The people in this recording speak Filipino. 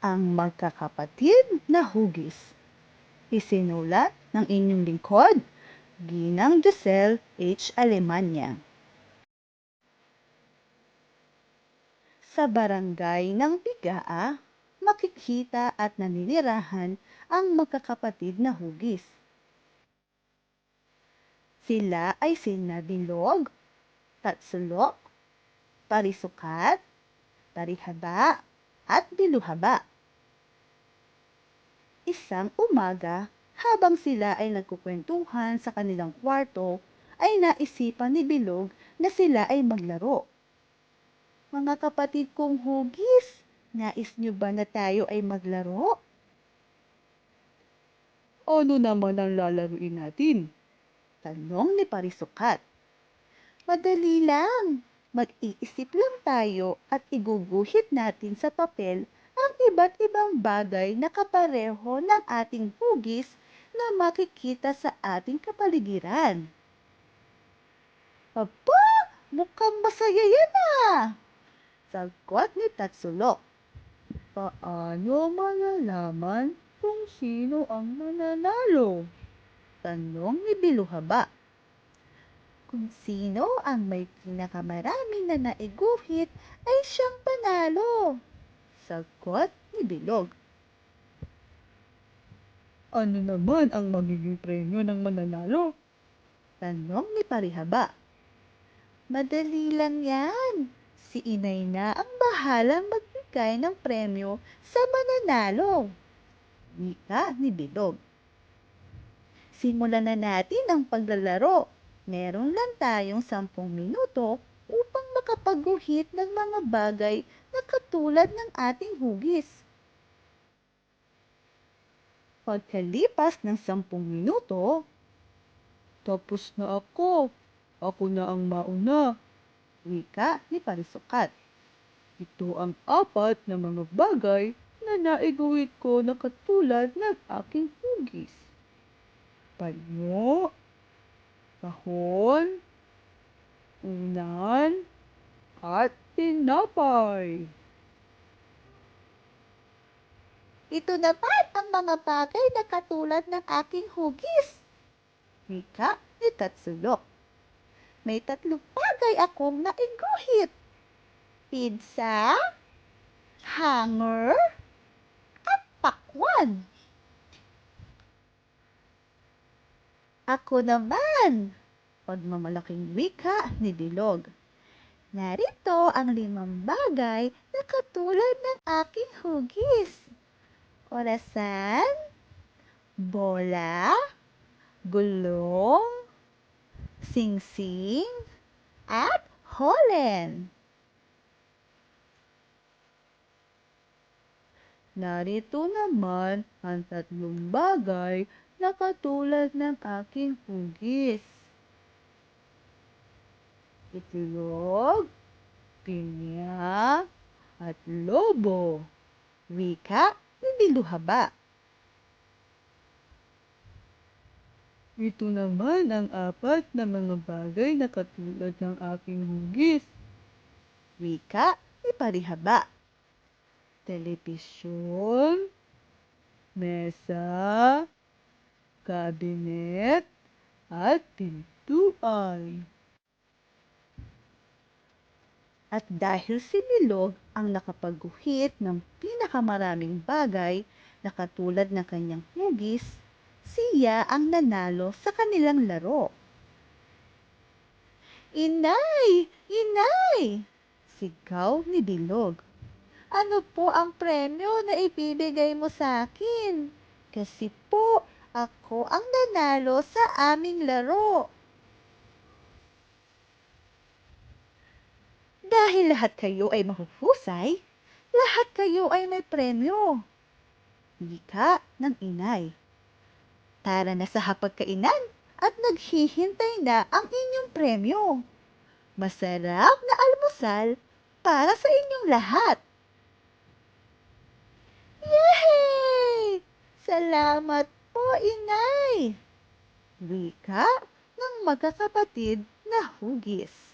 Ang Magkakapatid na Hugis Isinulat ng inyong lingkod, Ginang Giselle H. Alemanya Sa barangay ng Bigaa, makikita at naninirahan ang magkakapatid na hugis. Sila ay sina Tatsulok, Parisukat, Parihaba, at Biluhaba. Isang umaga, habang sila ay nagkukwentuhan sa kanilang kwarto, ay naisipan ni Bilog na sila ay maglaro. Mga kapatid kong hugis, nais niyo ba na tayo ay maglaro? Ano naman ang lalaruin natin? Tanong ni Parisukat. Madali lang. Mag-iisip lang tayo at iguguhit natin sa papel ang iba't ibang bagay na kapareho ng ating hugis na makikita sa ating kapaligiran. Aba, mukhang masaya yan ah! Sagot ni Tatsulok. Paano malalaman kung sino ang mananalo? Tanong ni Biluhaba. Kung sino ang may pinakamarami na naiguhit ay siyang panalo. Sagot ni Bilog. Ano naman ang magiging premyo ng mananalo? Tanong ni Parihaba. Madali lang yan. Si inay na ang bahalang magbigay ng premyo sa mananalo. Wika ni Bilog. Simulan na natin ang paglalaro. Meron lang tayong sampung minuto upang makapagguhit ng mga bagay na katulad ng ating hugis. Pagkalipas ng sampung minuto, tapos na ako. Ako na ang mauna. Wika ni Parisukat. Ito ang apat na mga bagay na naiguhit ko na katulad ng aking hugis. Panyo, kahon, unan, at tinapay. Ito naman ang mga bagay na katulad ng aking hugis. Wika ni Tatsulok. May tatlong bagay akong naiguhit. Pizza, hanger, at pakwan. Ako naman, pagmamalaking wika ni Dilog. Narito ang limang bagay na katulad ng aking hugis. Orasan, bola, gulong, singsing, at holen. Narito naman ang tatlong bagay na katulad ng aking hugis. Itlog, pinya, at lobo. Wika ni Biluhaba. Ito naman ang apat na mga bagay na katulad ng aking hugis. Wika ni Parihaba. Telepisyon, mesa, kabinet, at pintuan. At dahil si Milog ang nakapagguhit ng pinakamaraming bagay na katulad ng kanyang hugis, siya ang nanalo sa kanilang laro. Inay! Inay! Sigaw ni Bilog. Ano po ang premyo na ibibigay mo sa akin? Kasi po, ako ang nanalo sa aming laro. Dahil lahat kayo ay mahuhusay, lahat kayo ay may premyo. Wika ng inay. Tara na sa hapagkainan at naghihintay na ang inyong premyo. Masarap na almusal para sa inyong lahat. Yay! Salamat po, inay! Wika ng magkakapatid na hugis.